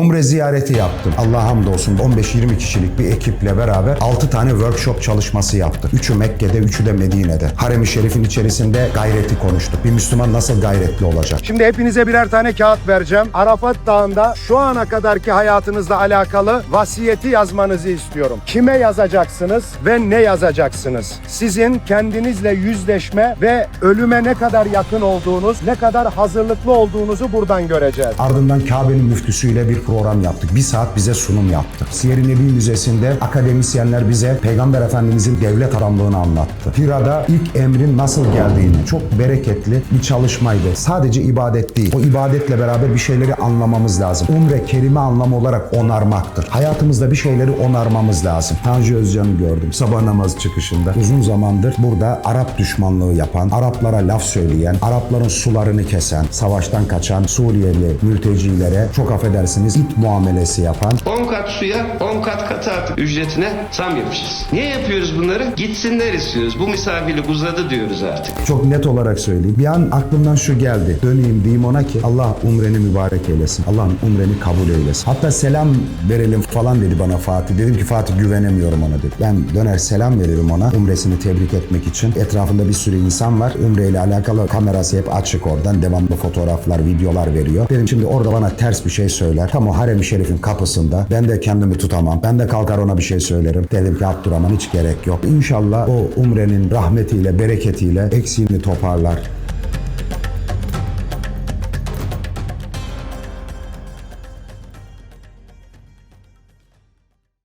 Umre ziyareti yaptım. Allah'a hamdolsun 15-20 kişilik bir ekiple beraber 6 tane workshop çalışması yaptık. Üçü Mekke'de, üçü de Medine'de. Harem-i Şerif'in içerisinde gayreti konuştuk. Bir Müslüman nasıl gayretli olacak? Şimdi hepinize birer tane kağıt vereceğim. Arafat Dağı'nda şu ana kadarki hayatınızla alakalı vasiyeti yazmanızı istiyorum. Kime yazacaksınız ve ne yazacaksınız? Sizin kendinizle yüzleşme ve ölüme ne kadar yakın olduğunuz, ne kadar hazırlıklı olduğunuzu buradan göreceğiz. Ardından Kabe'nin müftüsüyle bir program yaptık. Bir saat bize sunum yaptı. Siyer-i Nebi Müzesi'nde akademisyenler bize Peygamber Efendimizin devlet adamlığını anlattı. Hira'da ilk emrin nasıl geldiğini çok bereketli bir çalışmaydı. Sadece ibadet değil. O ibadetle beraber bir şeyleri anlamamız lazım. Umre kelime anlamı olarak onarmaktır. Hayatımızda bir şeyleri onarmamız lazım. Tanju Özcan'ı gördüm sabah namazı çıkışında. Uzun zamandır burada Arap düşmanlığı yapan, Araplara laf söyleyen, Arapların sularını kesen, savaştan kaçan Suriyeli mültecilere çok affedersiniz it muamelesi yapan 10 kat suya 10 kat katı artık ücretine zam yapacağız. Niye yapıyoruz bunları? Gitsinler istiyoruz. Bu misafirlik uzadı diyoruz artık. çok net olarak söyleyeyim. Bir an aklımdan şu geldi. Döneyim diyeyim ona ki Allah umreni mübarek eylesin. Allah umreni kabul eylesin. Hatta selam verelim falan dedi bana Fatih. Dedim ki Fatih güvenemiyorum ona dedi. Ben döner selam veririm ona umresini tebrik etmek için. Etrafında bir sürü insan var. Umre ile alakalı kamerası hep açık oradan. Devamlı fotoğraflar, videolar veriyor. Dedim şimdi orada bana ters bir şey söyler. Tam o harem-i şerifin kapısında. Ben de kendimi tutamam. Ben de kalkar ona bir şey söylerim. Dedim ki Abdurrahman hiç gerek yok. İnşallah o umrenin rahmetiyle, bereketiyle eksiğini toparlar.